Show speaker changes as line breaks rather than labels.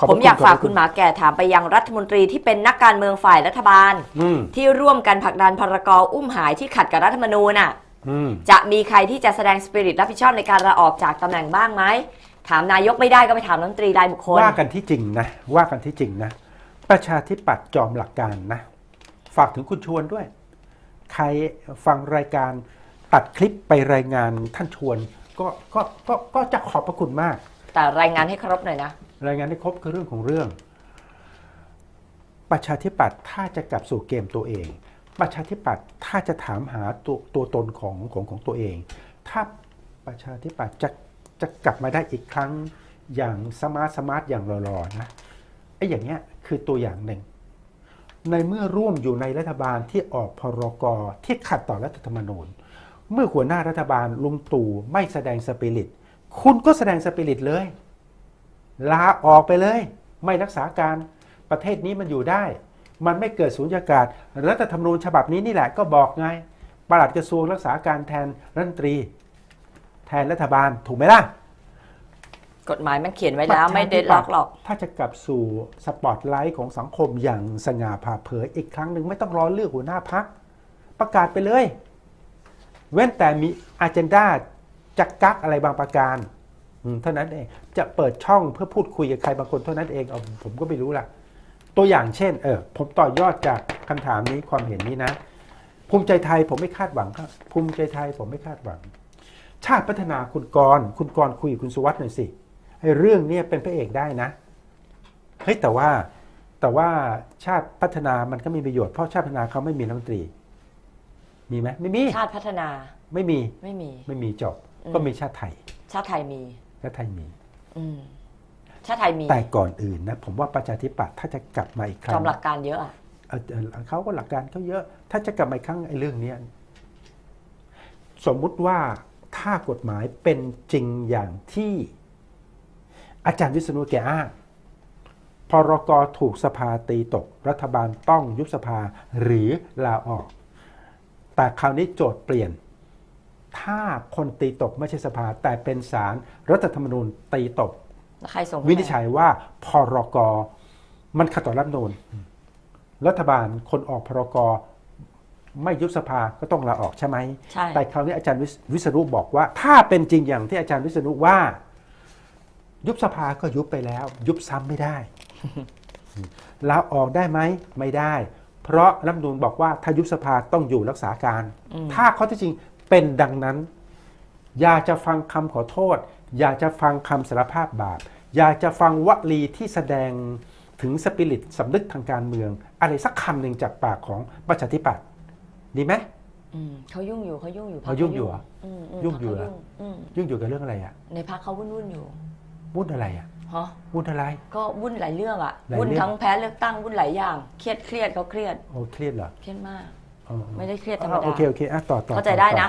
ขบพ
ผ
ระ
มอยาก
ขบ
ฝาก
พระ
คุณหมาแก่ถามไปยังรัฐมนตรีที่เป็นนักการเมืองฝ่ายรัฐบาล
อืม
ที่ร่วมกันผลักดันพรกอุ้มหายที่ขัดกับรัฐธรรมนูญน่ะ
อืม
จะมีใครที่จะแสดงสปิริตรับผิดชอบในการลาออกจากตำแหน่งบ้างไหมถามนายกไม่ได้ก็ไปถามรัฐมนตรีรายบุคคล
ว่ากันที่จริงนะว่ากันที่จริงนะ ประชาธิปัตย์จอมหลักการนะ ฝากถึงคุณชวนด้วย ใครฟังรายการตัดคลิปไปรายงานท่านชวนก็ก็ก็ก็จะขอบพระคุณมาก
แต่รายงานให้ครบหน่อยนะ
รายงานให้ครบคือเรื่องของเรื่อง ประชาธิปัตย์ถ้าจะกลับสู่เกมตัวเอง ประชาธิปัตย์ถ้าจะถามหาตัวตัวตนของของของตัวเอง ถ้าประชาธิปัตย์จะจะกลับมาได้อีกครั้งอย่างสมาร์ทสมาร์ทอย่างรอๆนะไอ้อย่างเงี้ยคือตัวอย่างหนึ่ง ในเมื่อร่วมอยู่ในรัฐบาลที่ออกพรกที่ขัดต่อรัฐธรรมนูญ เมื่อหัวหน้ารัฐบาลลุงตู่ไม่แสดงสปิริต คุณก็แสดงสปิริตเลย ลาออกไปเลย ไม่รักษาการประเทศนี้มันอยู่ได้ มันไม่เกิดสูญญากาศรัฐธรรมนูญฉบับนี้นี่แหละก็บอกไงปลัดกระทรวงรักษาการแทนรัฐมนตรี แทนรัฐบาลถูกไหมล่ะ
กฎหมายมันเขียนไว้แล้วไม่เด็ดล็อกหรอก
ถ้าจะกลับสู่สปอตไลท์ของสังคมอย่างสง่าผ่าเผยอีกครั้งหนึ่งไม่ต้องรอเลือกหัวหน้าพัก ประกาศไปเลย เว้นแต่มีอาเจนดาจะกักอะไรบางประการอืม เท่านั้นเองจะเปิดช่องเพื่อพูดคุยกับใครบางคนเท่านั้นเองเอาผมก็ไม่รู้ล่ะ ตัวอย่างเช่น เออผมต่อยอดจากคำถามนี้ความเห็นนี้นะ ภูมิใจไทยผมไม่คาดหวังครับ ภูมิใจไทยผมไม่คาดหวัง ชาติพัฒนาคุณกรณ์คุณกรณ์คุยกับคุณสุวัสด์หน่อยสิไอ้เรื่องเนี้ยเป็นพระเอกได้นะเฮ้ยแต่ว่าแต่ว่าชาติพัฒนามันก็มีประโยชน์เพราะชาติพัฒนาเขาไม่มีรัฐมนตรี มีไหมไม่มี
ชาติพัฒนา
ไม่มี
ไม่มี
ไม่มีจบ
อืม
ก็มีชาติไทย
ชาติไทยมี
ชาติไทยมี
อืมชาติไทยมี
แต่ก่อนอื่นนะผมว่าประชาธิปัตย์ถ้าจะกลับมาอีกครั้
จองมหลักการเยอะอะ
เอ่อเอ่อเขาก็หลักการเขาเยอะ ถ้าจะกลับมาอีกครั้งไอ้เรื่องเนี้ยสมมุติว่าถ้ากฎหมายเป็นจริงอย่างที่ อาจารย์วิษณุแกอ้างพรกถูกสภาตีตก รัฐบาลต้องยุบสภาหรือลาออก แต่คราวนี้โจทย์เปลี่ยน ถ้าคนตีตกไม่ใช่สภา แต่เป็นศาลรรัฐธรรมนูญตีตก
แล้วใครส่ง
วินิจฉัยว่าพรกมันขัดต่อรัฐธรรมนูญรัฐบาลคนออกพรกไม่ยุบสภาก็ต้องลาออกใช่ไหม
ใช่
แต่คราวนี้อาจารย์วิศวิษณุบอกว่า ถ้าเป็นจริงอย่างที่อาจารย์วิษณุว่า ยุบสภาก็ยุบไปแล้ว ยุบซ้ำไม่ได้ลาออกได้ไหมไม่ได้ เพราะรัฐธรรมนูญบอกว่าถ้ายุบสภาต้องอยู่รักษาการ
อืม
ถ้าข้อเที่จริง เป็นดังนั้น อยากจะฟังคำขอโทษ อยากจะฟังคำสารภาพบาป อยากจะฟังวลีที่แสดงถึงสปิริตสำนึกทางการเมือง อะไรสักคำหนึ่งจากปากของประชาธิปัตย์ดีไหม
อืมเขายุ่งอยู่เขายุ่งอยู่
เขายุ่งอยู่เหรอ
มม
ยุ่งอยู่
พร
เหร
ร
อ
คเขายุ่งอืม
ยุ่งอยู่กับเรื่องอะไรอะ
ในพักเขาวุ่นวุ่นๆอยู่
วุ่นอะไรอะ
ฮะ
วุ่นอะไร
ก็วุ่นหลายเรื่องอะ
หลาย
วุ่น
เรื่อง
ทั้งแพ้เลือกตั้งวุ่นหลายอย่าง เครียดเครียดเขาเครียด
โอ้เครียดเหรอ
เครียดมาก
อ๋อ
ไม่ได้เครียดธรรม
อ๋อ
ดา
โอเคโอเคอะต่อต่อ
เข้าใจ
ต่อ
ได้
ต่อ
นะ